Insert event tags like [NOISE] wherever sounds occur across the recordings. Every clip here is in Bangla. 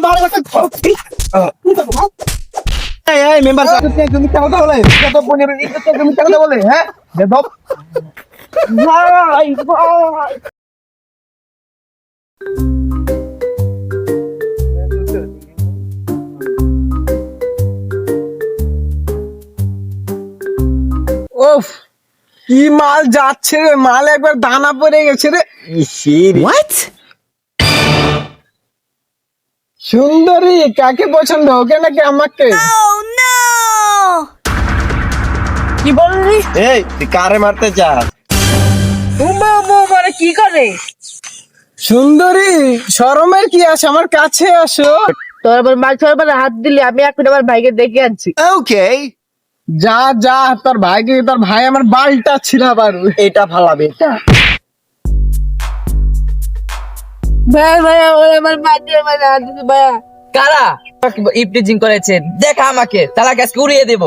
আমার কাছে ভক্তি এই এই মেম্বার সাহেব তুমি মিথ্যা কথা বলে কত পনেরো তুমি মিথ্যা কথা বলে হ্যাঁ? বেদব। ভাই ভাই। ওফ কি মাল যাচ্ছে রে মাল একবার দানা পড়ে গেছে রে। What? সুন্দরী কাকে পছন্দ ওকে নাকি আমাকে? কি বললি? এই তুই কারে মারতে চাস? উমা উমা মানে কি করে? সুন্দরী শরমের কি আছে? আমার কাছে আসো। তোর আবার মাল ছড় হাত দিলি আমি এখন আমার ভাইকে দেখে আনছি। ওকে যা যা তোর ভাইকে তোর ভাই আমার বালটা ছিল আবার এটা ফালাবে এটা। আমার আমার হাত দিতে ভাইয়া। কারা? ইপটিজিং করেছেন। দেখা আমাকে তালা গ্যাসকে উড়িয়ে দেব।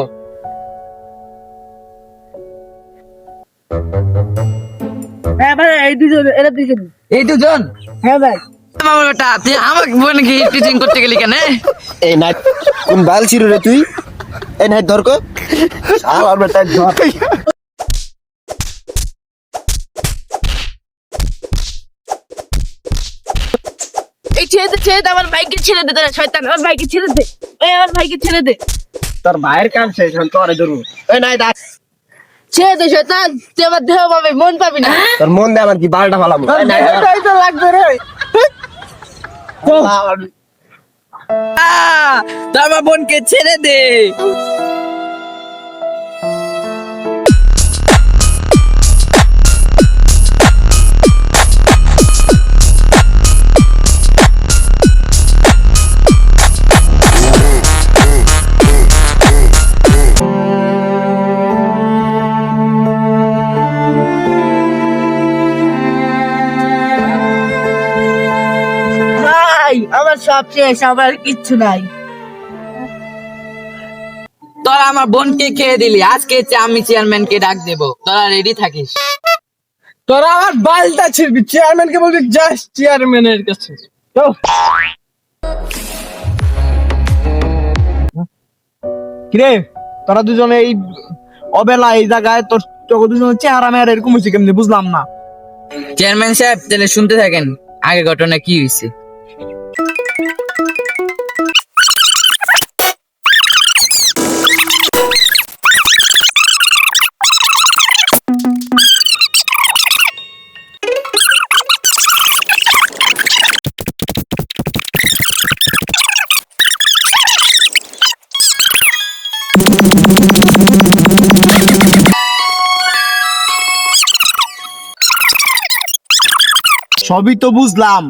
হ্যাঁ ভাই এই দুজন এরা দুজন। এই দুজন? হ্যাঁ ভাই। আমার বেটা তুই আমাকে বোনকে ইপটিজিং করতে গেলি কেন এই নাই কোন বাল ছিল রে তুই? এই নাই ধর কো। শালার বেটা এই ছেড়ে দে ছেড়ে দে আমার ভাইকে ছেড়ে দে তোরা শয়তান আমার ভাইকে ছেড়ে দে। ওই আমার ভাইকে ছেড়ে দে। তোর ভাইয়ের কাম শেষ হল তোরে ধরু এই নাই দেখ ছেড়ে দে শয়তান তুই আমার দেহ পাবি মন পাবি না। তোর মন দে আমার কি বালটা ফালাবো? এই এটাই তো লাগবে রে। আমার বোনকে ছেড়ে দে। সব শেষ আমার কিচ্ছু নাই। তোরা আমার বোনকে খেয়ে দিলি আজকে আমি চেয়ারম্যানকে ডাক দেব। তোরা রেডি থাকিস? তোরা আমার বালটা ছিড়বি চেয়ারম্যানকে বলবি জাস্ট চেয়ারম্যানের কাছে কিরে তোরা দুজনে এই অবেলা এই জায়গায় তোর তোকে দুজনে চেহারা মেয়ার এরকম হয়েছে কেমনি? বুঝলাম না। চেয়ারম্যান সাহেব তাহলে শুনতে থাকেন আগে ঘটনা কি হয়েছে? সবই তো বুঝলাম।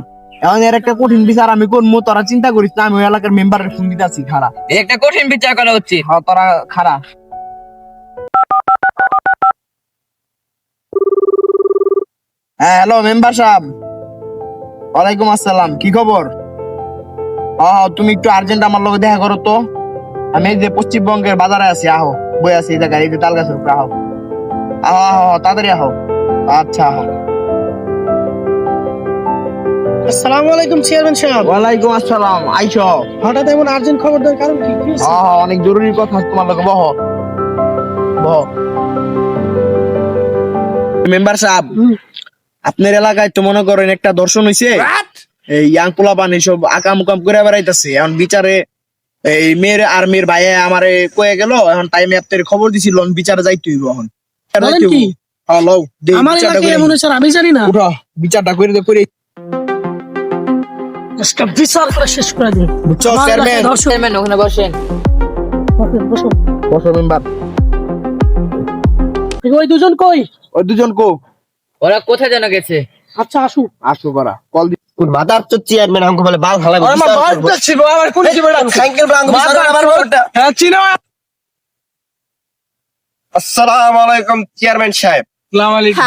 এখন এর একটা কঠিন বিচার আমি করব তোরা চিন্তা করিস না আমি ওই এলাকার মেম্বারের ফোন দিতে আছি খারা এই একটা কঠিন বিচার করা উচিত হ্যাঁ তোরা খারা হ্যাঁ হ্যালো মেম্বার সাহেব। ওয়ালাইকুম আসসালাম কি খবর? ও তুমি একটু আর্জেন্ট আমার লগে দেখা করো তো। আমি এই যে পশ্চিমবঙ্গের বাজারে আছি আহো বই আছি এই জায়গায় এই যে তাল গাছের উপরে আহো। আহো আহো তাড়াতাড়ি আহো। আচ্ছা আহো। আসসালামু আলাইকুম চেয়ারম্যান সাহেব। ওয়ালাইকুম আসসালাম আইসো। হঠাৎ এমন আর্জেন্ট খবর দেওয়ার কারণ কি? হ্যাঁ অনেক জরুরি কথা আছে তোমার লগে বহ। বহ। মেম্বার সাহেব আপনার এলাকায় তো মনে করেন একটা দর্শন হইছে? এই ইয়াং পোলাপান এইসব আকাম উকাম করে বেড়াইতেছে এখন বিচারে এই মেয়ের আর মেয়ের ভাই আমারে কয়ে গেল এখন টাইমে আপনার খবর দিছিল আমি বিচারে যাইতে হইব এখন? হ্যাঁ আমার বিচারটা এলাকায় করে। এমন নি। আমি জানি না। উঠো বিচারটা করে দে করে। আজকে বিচার করে শেষ করে দিন। বুঝছ চেয়ারম্যান? চেয়ারম্যান ওখানে বসেন। বসুন, বসুন। বসো মেম্বার। ওই দুজন কই? ওই দুজন কো? ওরা কোথায় যেন গেছে? আচ্ছা আসুক। আসো করা কল দি কোন মাদার তো চেয়ারম্যান আমাকে বলে বাল ফালাবে আমার কোন জীবন সাইকেল ব্রাঙ্গ হ্যাঁ চিনো। আসসালামু আলাইকুম চেয়ারম্যান সাহেব। আসসালামু আলাইকুম।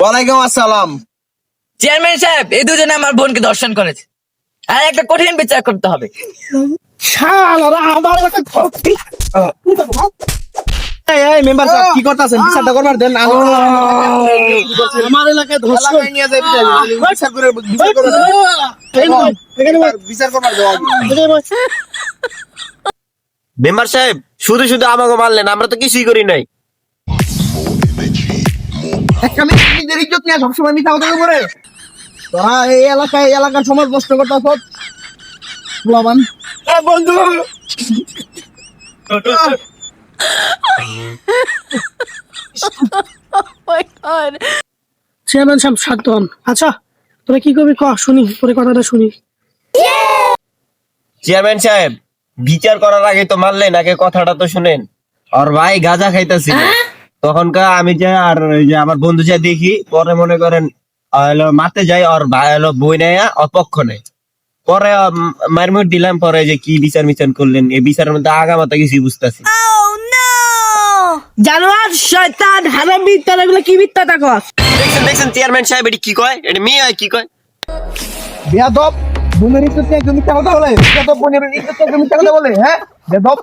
ওয়ালাইকুম আসসালাম। চেয়ারম্যান সাহেব এই দুজনে আমার বোনকে দর্শন করেছে। আর একটা কঠিন বিচার করতে হবে। শালারা আমার এই এই মেম্বার সাহেব কি করতেছেন? বিচারটা করবার দেন আগে আমার এলাকায় ধর্ষণ এলাকায় নিয়ে যাই বিচার করে বিচার করে বিচার করবার দেওয়া মেম্বার সাহেব শুধু শুধু আমাকে মারলেন আমরা তো কিছুই করি নাই। আমি নিজের ইজ্জত নিয়ে সবসময় মিথ্যা কথা বলে। তোরা এই এলাকায় এই এলাকার সমাজ নষ্ট বন্ধু। [LAUGHS] চেয়ারম্যান সাহেব শান্ত হন আচ্ছা তোরা কি করবি? ক শুনি তোর কথাটা শুনি। চেয়ারম্যান সাহেব বিচার করার আগে তো মারলেন আগে কথাটা তো শুনেন। আর ভাই গাঁজা খাইতেছিল। তখনকার আমি যে আর ওই যে আমার বন্ধু যা দেখি পরে মনে করেন হলো মারতে যাই আর ভাই হলো বই নেয় অপক্ষ নেই পরে মারমুট দিলাম পরে যে কি বিচার মিচার করলেন এই বিচারের মধ্যে আগামাতা কিছু বুঝতেছি জানোয়ার শয়তান হারামি তারা এগুলো কি মিথ্যা থাকো দেখছেন দেখছেন চেয়ারম্যান সাহেব এটি কি কয়? এটা মেয়ে হয় কি কয়? বেয়াদব বোনের ইজ্জত নিয়ে একদম মিথ্যা কথা বলে। বেয়াদব বোনের ইজ্জত নিয়ে একদম মিথ্যা কথা বলে হ্যাঁ? বেয়াদব।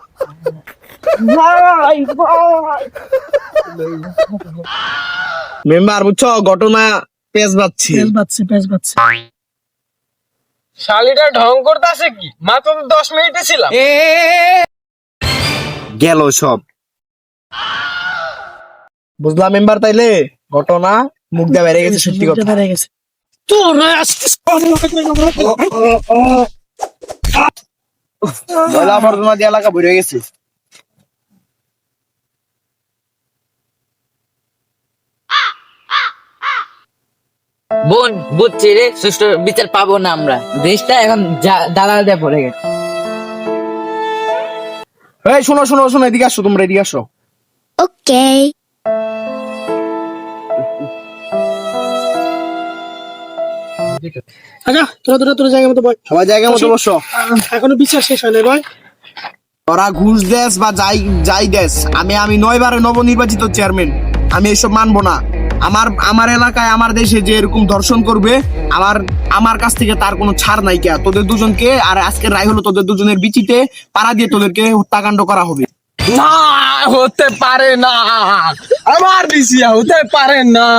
মেম্বার বুঝছ? ঘটনা পেজ বাচ্ছে পেঁচ বাচ্ছে শালিটা ঢং করতেছে কি? মাত্র তো দশ মিনিটে ছিলাম। গেল সব। বুঝলাম মেম্বার তাইলে? ঘটনা মুখ দিয়ে বেড়ে গেছে সত্যি কথা। পেরে গেছে। ময়লা আবর্জনা দিয়ে এলাকা ভরে গেছে। বোন বুঝছি রে সুষ্ঠু বিচার পাবো না আমরা। দেশটা এখন দালাল দিয়ে পড়ে গেছে। এই শোনো শোনো শোনো এদিকে আসো তোমরা এদিকে আসো। Okay. আচ্ছা তোরা তোরা তোরা জায়গা মতো বল। সবাই জায়গা মতো বসো। এখনও বিচার শেষ হয় না বল। তোরা ঘুষ দেস বা যাই যাই দেস আমি আমি নয়বারে নবনির্বাচিত চেয়ারম্যান। আমি এসব মানবো না। আমার আমার এলাকায় আমার দেশে যে এরকম ধর্ষণ করবে আমার আমার কাছ থেকে তার কোনো ছাড় নাই কে তোদের দুজনকে আর আজকের রায় হলো তোদের দুজনের বিচিতে পাড়া দিয়ে তোদেরকে হত্যাকাণ্ড করা হবে। না হতে পারে না। আমার বিসিয়া হতে পারে না।